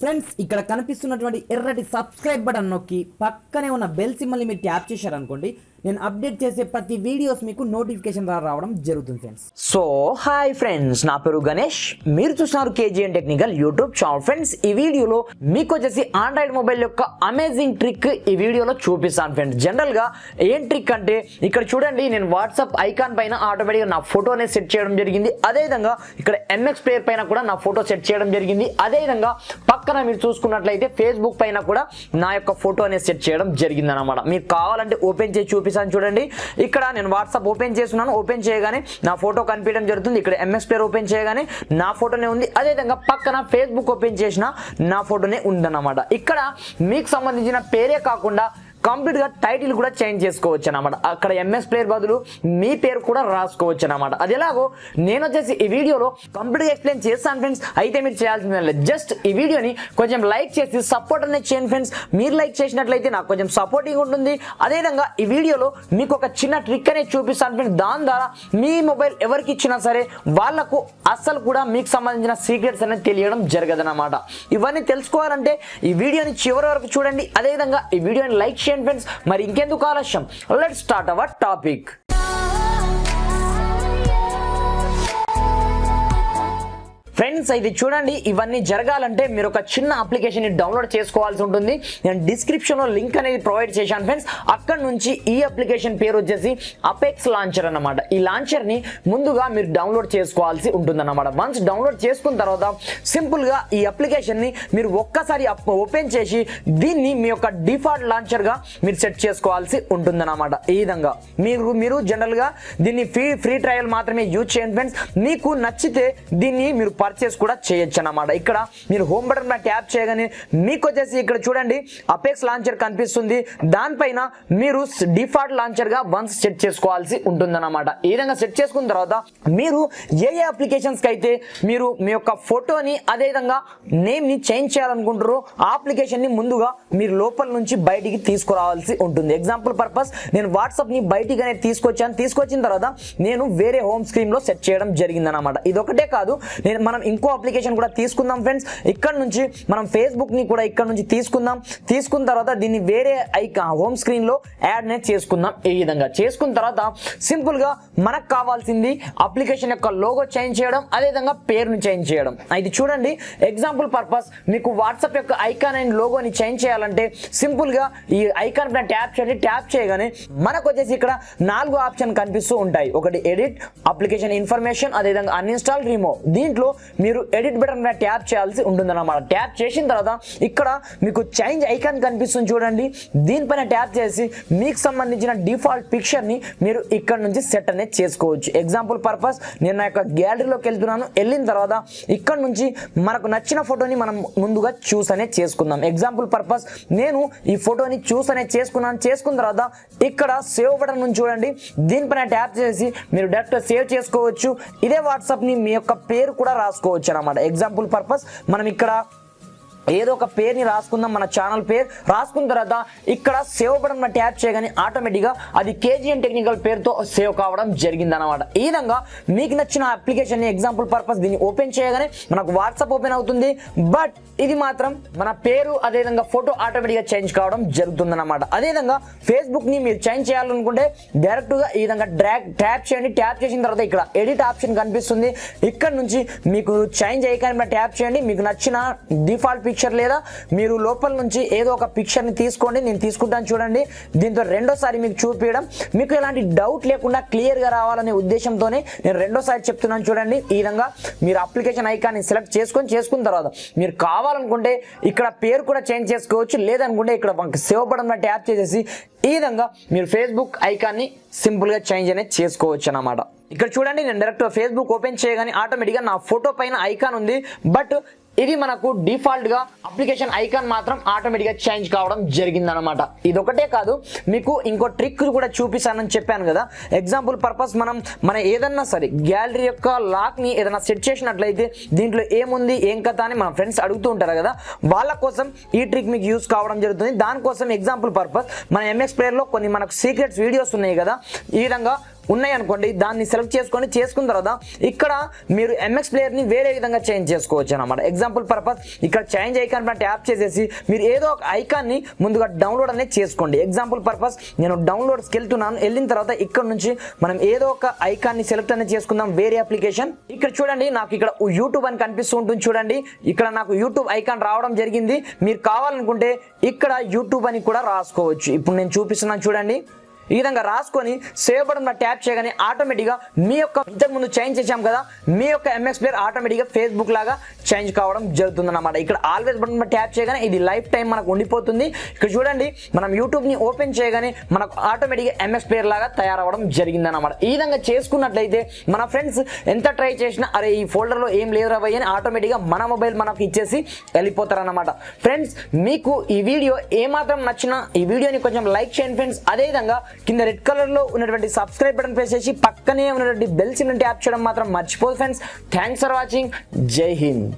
Friends ఇక్కడ కనిపిస్తున్నటువంటి ఎర్రటి సబ్స్క్రైబ్ బటన్ నొక్కి పక్కనే ఉన్న బెల్ సిమ్మల్ని మీరు ట్యాప్ చేశారనుకోండి నేను అప్డేట్ చేసే ప్రతి వీడియోస్ మీకు నోటిఫికేషన్ ద్వారా రావడం జరుగుతుంది ఫ్రెండ్స్ సో హాయ్ ఫ్రెండ్స్ నా పేరు గణేష్. మీరు చూస్తున్నారు KGN technical YouTube channel friends ఈ వీడియోలో మీకు వచ్చేసి ఆండ్రాయిడ్ మొబైల్ యొక్క అమేజింగ్ ట్రిక్ ఈ వీడియోలో చూపిస్తాను ఫ్రెండ్స్ జనరల్గా ఏం ట్రిక్ అంటే ఇక్కడ చూడండి నేను వాట్సాప్ ఐకాన్ పైన ఆటోమేటిక్గా నా ఫోటోనే సెట్ చేయడం జరిగింది. అదేవిధంగా ఇక్కడ ఎంఎక్స్ ప్లేయర్ పైన కూడా నా ఫోటో సెట్ చేయడం జరిగింది. అదేవిధంగా పక్కన మీరు చూసుకున్నట్లయితే ఫేస్బుక్ పైన కూడా నా యొక్క ఫోటో అనేది సెట్ చేయడం జరిగింది అనమాట మీరు కావాలంటే ఓపెన్ చేసి చూపిస్తాను చూడండి. ఇక్కడ నేను వాట్సాప్ ఓపెన్ చేస్తున్నాను. ఓపెన్ చేయగానే నా ఫోటో కనిపించడం జరుగుతుంది. ఇక్కడ ఎంఎస్ ప్లేయర్ ఓపెన్ చేయగానే నా ఫోటోనే ఉంది. అదేవిధంగా పక్కన ఫేస్బుక్ ఓపెన్ చేసిన నా ఫోటోనే ఉందన్నమాట. ఇక్కడ మీకు సంబంధించిన పేరే కాకుండా కంప్లీట్గా టైటిల్ కూడా చేంజ్ చేసుకోవచ్చు అనమాట అక్కడ ఎంఎస్ ప్లేయర్ బదులు మీ పేరు కూడా రాసుకోవచ్చు అనమాట అది ఎలాగో నేను వచ్చేసి ఈ వీడియోలో కంప్లీట్గా ఎక్స్ప్లెయిన్ చేస్తాను ఫ్రెండ్స్. అయితే మీరు చేయాల్సిందే జస్ట్ ఈ వీడియోని కొంచెం లైక్ చేసి సపోర్ట్ అనేది చేయండి ఫ్రెండ్స్. మీరు లైక్ చేసినట్లయితే నాకు కొంచెం సపోర్టింగ్ ఉంటుంది. అదేవిధంగా ఈ వీడియోలో మీకు ఒక చిన్న ట్రిక్ అనేది చూపిస్తాను ఫ్రెండ్స్. దాని ద్వారా మీ మొబైల్ ఎవరికి ఇచ్చినా సరే వాళ్ళకు అస్సలు కూడా మీకు సంబంధించిన సీక్రెట్స్ అనేది తెలియడం జరగదన్నమాట. ఇవన్నీ తెలుసుకోవాలంటే ఈ వీడియోని చివరి వరకు చూడండి. అదేవిధంగా ఈ వీడియోని లైక్ చేయండి. ఫ్రెండ్స్ మరి ఇంకెందుకు ఆలస్యం? Let start our topic friends ఇది చూడండి ఇవన్నీ జరగాలంటే మీరు ఒక చిన్న అప్లికేషన్ని డౌన్లోడ్ చేసుకోవాల్సి ఉంటుంది. నేను డిస్క్రిప్షన్లో లింక్ అనేది ప్రొవైడ్ చేశాను ఫ్రెండ్స్ అక్కడ నుంచి ఈ అప్లికేషన్ పేరు వచ్చేసి అపెక్స్ లాంచర్ అన్నమాట. ఈ లాంచర్ని ముందుగా మీరు డౌన్లోడ్ చేసుకోవాల్సి ఉంటుంది అన్నమాట వన్స్ డౌన్లోడ్ చేసుకున్న తర్వాత సింపుల్గా ఈ అప్లికేషన్ని మీరు ఒక్కసారి ఓపెన్ చేసి దీన్ని మీ యొక్క డిఫాల్ట్ లాంచర్గా మీరు సెట్ చేసుకోవాల్సి ఉంటుంది అన్నమాట ఈ విధంగా. మీరు మీరు జనరల్గా దీన్ని ఫ్రీ ఫ్రీ ట్రయల్ మాత్రమే యూజ్ చేయండి ఫ్రెండ్స్ మీకు నచ్చితే దీన్ని మీరు పర్చేస్ కూడా చేయొచ్చు అన్నమాట ఇక్కడ మీరు హోమ్ బటన్ పైన ట్యాప్ చేయగానే మీకు వచ్చేసి ఇక్కడ చూడండి అపెక్స్ లాంచర్ కనిపిస్తుంది. దానిపైన మీరు డిఫాల్ట్ లాంచర్గా వన్స్ సెట్ చేసుకోవాల్సి ఉంటుందన్నమాట. ఈ విధంగా సెట్ చేసుకున్న తర్వాత మీరు ఏ ఏ అప్లికేషన్స్కి అయితే మీరు మీ యొక్క ఫోటోని అదే విధంగా నేమ్ని చేంజ్ చేయాలనుకుంటారో ఆ అప్లికేషన్ని ముందుగా మీరు లోపల నుంచి బయటికి తీసుకురావాల్సి ఉంటుంది. ఎగ్జాంపుల్ పర్పస్ నేను వాట్సాప్ని బయటికి అనేది తీసుకొచ్చాను. తీసుకొచ్చిన తర్వాత నేను వేరే హోమ్ స్క్రీన్లో సెట్ చేయడం జరిగింది అనమాట ఇది ఒకటే కాదు నేను మనం ఇంకో అప్లికేషన్ కూడా తీసుకుందాం ఫ్రెండ్స్. ఇక్కడ నుంచి మనం ఫేస్బుక్ని కూడా ఇక్కడ నుంచి తీసుకుందాం. తీసుకున్న తర్వాత దీన్ని వేరే ఐకా హోమ్ స్క్రీన్లో యాడ్ అనేది చేసుకుందాం ఈ విధంగా. చేసుకున్న తర్వాత సింపుల్గా మనకు కావాల్సింది అప్లికేషన్ యొక్క లోగో చేంజ్ చేయడం అదేవిధంగా పేరుని చేంజ్ చేయడం. ఇది చూడండి. ఎగ్జాంపుల్ పర్పస్ మీకు వాట్సాప్ యొక్క ఐకాన్ అండ్ లోగోని చేంజ్ చేయాలంటే సింపుల్గా ఈ ఐకాన్ పైన ట్యాప్ చేయండి. ట్యాప్ చేయగానే మనకు వచ్చేసి ఇక్కడ నాలుగు ఆప్షన్ కనిపిస్తూ ఉంటాయి. ఒకటి ఎడిట్ అప్లికేషన్ ఇన్ఫర్మేషన్ అదేవిధంగా అన్ఇన్స్టాల్ రిమూవ్. దీంట్లో మీరు ఎడిట్ బటన్ మీద ట్యాప్ చేయాల్సి ఉంటుందన్నమాట. ట్యాప్ చేసిన తర్వాత ఇక్కడ మీకు చేంజ్ ఐకాన్ కనిపిస్తుంది చూడండి. దీనిపైన ట్యాప్ చేసి మీకు సంబంధించిన డిఫాల్ట్ పిక్చర్ని మీరు ఇక్కడ నుంచి సెట్ అనేది చేసుకోవచ్చు. ఎగ్జాంపుల్ పర్పస్ నేను నా యొక్క గ్యాలరీలోకి వెళ్తున్నాను. వెళ్ళిన తర్వాత ఇక్కడ నుంచి మనకు నచ్చిన ఫోటోని మనం ముందుగా చూస్ అనేది చేసుకుందాం. ఎగ్జాంపుల్ పర్పస్ నేను ఈ ఫోటోని చూస్ అనేది చేసుకున్నాను. చేసుకున్న తర్వాత ఇక్కడ సేవ్ బటన్ నుంచి చూడండి. దీనిపైన ట్యాప్ చేసి మీరు డైరెక్ట్ సేవ్ చేసుకోవచ్చు. ఇదే వాట్సాప్ని మీ యొక్క పేరు కూడా రాసుకోవచ్చు అనమాట ఎగ్జాంపుల్ పర్పస్ మనం ఇక్కడ ఏదో ఒక పేరుని రాసుకుందాం మన ఛానల్ పేరు రాసుకున్న తర్వాత ఇక్కడ సేవ్ బటన్ ట్యాప్ చేయగానే ఆటోమేటిక్గా అది కేజీఎన్ టెక్నికల్ పేరుతో సేవ్ కావడం జరిగింది అనమాట ఈ విధంగా మీకు నచ్చిన అప్లికేషన్ ఎగ్జాంపుల్ పర్పస్ దీన్ని ఓపెన్ చేయగానే మనకు వాట్సాప్ ఓపెన్ అవుతుంది. బట్ ఇది మాత్రం మన పేరు అదేవిధంగా ఫోటో ఆటోమేటిక్గా చేంజ్ కావడం జరుగుతుంది అనమాట అదేవిధంగా ఫేస్బుక్ని మీరు చేంజ్ చేయాలనుకుంటే డైరెక్ట్గా ఈ విధంగా డ్రాక్ ట్యాప్ చేయండి. ట్యాప్ చేసిన తర్వాత ఇక్కడ ఎడిట్ ఆప్షన్ కనిపిస్తుంది. ఇక్కడ నుంచి మీకు చేంజ్ అయ్యకాని ట్యాప్ చేయండి. మీకు నచ్చిన డిఫాల్ట్ పిక్చర్ పిక్చర్ లేదా మీరు లోపల నుంచి ఏదో ఒక పిక్చర్ని తీసుకోండి నేను తీసుకుంటాను చూడండి. దీంతో రెండోసారి మీకు చూపించడం మీకు ఎలాంటి డౌట్ లేకుండా క్లియర్గా రావాలనే ఉద్దేశంతోనే నేను రెండోసారి చెప్తున్నాను చూడండి. ఈ విధంగా మీరు అప్లికేషన్ ఐకాన్ని సెలెక్ట్ చేసుకొని చేసుకున్న తర్వాత మీరు కావాలనుకుంటే ఇక్కడ పేరు కూడా చేంజ్ చేసుకోవచ్చు. లేదనుకుంటే ఇక్కడ సేవ్ బటన్ ట్యాప్ చేసేసి ఈ విధంగా మీరు ఫేస్బుక్ ఐకాన్ని సింపుల్గా చేంజ్ అనేది చేసుకోవచ్చు అన్నమాట. ఇక్కడ చూడండి నేను డైరెక్ట్ ఫేస్బుక్ ఓపెన్ చేయగానే ఆటోమేటిక్గా నా ఫోటో పైన ఐకాన్ ఉంది. బట్ ఇది మనకు డిఫాల్ట్గా అప్లికేషన్ ఐకాన్ మాత్రం ఆటోమేటిక్గా చేంజ్ కావడం జరిగింది అనమాట ఇది ఒకటే కాదు మీకు ఇంకో ట్రిక్ కూడా చూపిస్తానని చెప్పాను కదా. ఎగ్జాంపుల్ పర్పస్ మనం మన ఏదన్నా సరే గ్యాలరీ యొక్క లాక్ని ఏదైనా సెట్ చేసినట్లయితే దీంట్లో ఏముంది ఏం కథ అని మన ఫ్రెండ్స్ అడుగుతూ ఉంటారు కదా. వాళ్ళ కోసం ఈ ట్రిక్ మీకు యూస్ కావడం జరుగుతుంది. దానికోసం ఎగ్జాంపుల్ పర్పస్ మన ఎంఎక్స్ ప్లేయర్లో కొన్ని మనకు సీక్రెట్స్ వీడియోస్ ఉన్నాయి కదా. ఈ విధంగా ఉన్నాయి అనుకోండి దాన్ని సెలెక్ట్ చేసుకొని చేసుకున్న తర్వాత ఇక్కడ మీరు ఎంఎక్స్ ప్లేయర్ని వేరే విధంగా చేంజ్ చేసుకోవచ్చు అనమాట ఎగ్జాంపుల్ పర్పస్ ఇక్కడ చేంజ్ ఐకాన్ పైన ట్యాప్ చేసేసి మీరు ఏదో ఒక ఐకాన్ని ముందుగా డౌన్లోడ్ అనేది చేసుకోండి. ఎగ్జాంపుల్ పర్పస్ నేను డౌన్లోడ్స్కి వెళ్తున్నాను వెళ్ళిన తర్వాత ఇక్కడ నుంచి మనం ఏదో ఒక ఐకాన్ని సెలెక్ట్ అనేది చేసుకుందాం వేరే అప్లికేషన్ ఇక్కడ చూడండి నాకు ఇక్కడ యూట్యూబ్ అని కనిపిస్తూ ఉంటుంది చూడండి. ఇక్కడ నాకు యూట్యూబ్ ఐకాన్ రావడం జరిగింది. మీరు కావాలనుకుంటే ఇక్కడ యూట్యూబ్ అని కూడా రాసుకోవచ్చు. ఇప్పుడు నేను చూపిస్తున్నాను చూడండి. ఈ విధంగా రాసుకొని సేవ్ బటన్ ట్యాప్ చేయగానే ఆటోమేటిక్గా మీ యొక్క ఇంతకుముందు చేంజ్ చేసాం కదా మీ యొక్క ఎంఎక్స్ ప్లేయర్ ఆటోమేటిక్గా ఫేస్బుక్ లాగా చేంజ్ కావడం జరుగుతుంది అనమాట ఇక్కడ ఆల్వేస్ బటన్ ట్యాప్ చేయగానే ఇది లైఫ్ టైం మనకు ఉండిపోతుంది. ఇక్కడ చూడండి మనం యూట్యూబ్ని ఓపెన్ చేయగానే మనకు ఆటోమేటిక్గా ఎంఎక్స్ ప్లేయర్ లాగా తయారవడం జరిగిందన్నమాట. ఈ విధంగా చేసుకున్నట్లయితే మన ఫ్రెండ్స్ ఎంత ట్రై చేసినా అరే ఈ ఫోల్డర్లో ఏం లేదు రాబోయ్ అని ఆటోమేటిక్గా మన మొబైల్ మనకు ఇచ్చేసి వెళ్ళిపోతారన్నమాట. ఫ్రెండ్స్ మీకు ఈ వీడియో ఏమాత్రం నచ్చినా ఈ వీడియోని కొంచెం లైక్ చేయండి ఫ్రెండ్స్ అదేవిధంగా కింద రెడ్ కలర్లో ఉన్నటువంటి సబ్స్క్రైబ్ బటన్ ప్రెస్ చేసి పక్కనే ఉన్నటువంటి బెల్ సింబల్ ట్యాప్ చేయడం మాత్రం మర్చిపోదు ఫ్రెండ్స్. థ్యాంక్స్ ఫర్ వాచింగ్ జై హింద్.